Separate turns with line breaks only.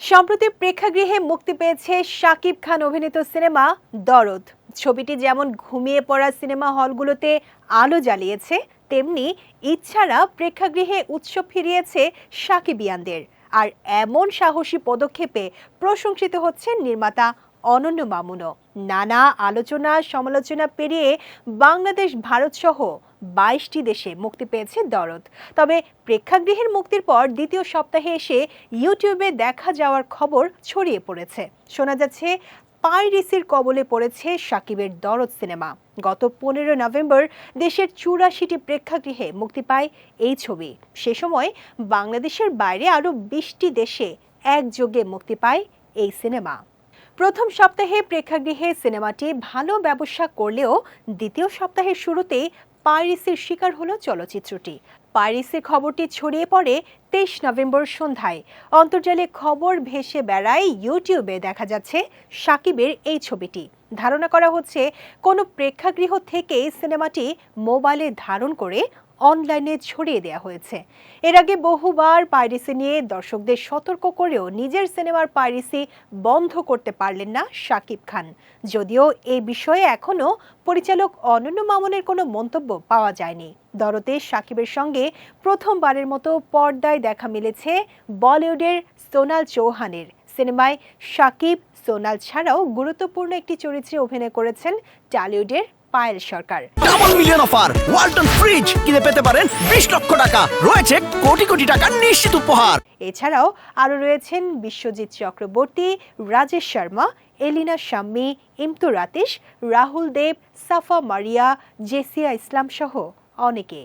সম্প্রতি প্রেক্ষাগৃহে মুক্তি পেয়েছে শাকিব খান অভিনীত সিনেমা দরদ। ছবিটি যেমন ঘুমিয়ে পড়া সিনেমা হলগুলোতে আলো জ্বালিয়েছে, তেমনি ইচ্ছারা প্রেক্ষাগৃহে উৎসব ফিরিয়েছে সাকিবিয়ানদের। আর এমন সাহসী পদক্ষেপে প্রশংসিত হচ্ছেন নির্মাতা অনন্য মামুনও। নানা আলোচনা, সমালোচনা পেরিয়ে বাংলাদেশ, ভারত সহ বাইশটি দেশে মুক্তি পেয়েছে দরদ। তবে প্রেক্ষাগৃহের মুক্তির পর দ্বিতীয় সপ্তাহে এসে ইউটিউবে দেখা যাওয়ার খবর ছড়িয়ে পড়েছে। শোনা যাচ্ছে, পাইরিসির কবলে পড়েছে সাকিবের দরদ সিনেমা। গত পনেরো নভেম্বর দেশের চুরাশিটি প্রেক্ষাগৃহে মুক্তি পায় এই ছবি। সে সময় বাংলাদেশের বাইরে আরও বিশটি দেশে একযোগে মুক্তি পায় এই সিনেমা। প্রথম সপ্তাহে প্রেক্ষাগৃহে সিনেমাটি ভালো ব্যবসা করলেও দ্বিতীয় সপ্তাহের শুরুতেই পাইরিসির শিকার হলো চলচ্চিত্রটি। পাইরিসির খবরটি ছড়িয়ে পড়ে তেইশ নভেম্বর সন্ধ্যায় অন্তর্জালে খবর ভেসে বেড়ায় ইউটিউবে দেখা যাচ্ছে সাকিবের এই ছবিটি। ধারণা করা হচ্ছে, কোনো প্রেক্ষাগৃহ থেকে সিনেমাটি মোবাইলে ধারণ করে অনলাইনে ছড়িয়ে দেওয়া হয়েছে। এর আগে বহুবার পাইরেসি নিয়ে দর্শকদের সতর্ক করেও নিজের সিনেমার পাইরেসি বন্ধ করতে পারলেন না শাকিব খান। যদিও এই বিষয়ে এখনও পরিচালক অনন্য মামনের কোনো মন্তব্য পাওয়া যায়নি। দরতে শাকিবের সঙ্গে প্রথমবারের মতো পর্দায় দেখা মিলেছে বলিউডের সোনাল চৌহানের। সিনেমায় শাকিব সোনাল ছাড়াও গুরুত্বপূর্ণ একটি চরিত্রে অভিনয় করেছেন টলিউডের Payel Sarkar.
Double million offer Walton fridge কিনে পেতে পারেন বিশ লক্ষ টাকা। রয়েছে কোটি কোটি টাকার নিশ্চিত উপহার।
এছাড়াও আরও রয়েছেন বিশ্বজিৎ চক্রবর্তী রাজেশ শর্মা এলিনা শাম্মি ইমতু রাতিশ রাহুল দেব সাফা মারিয়া জেসিয়া ইসলাম সহ অনেকে।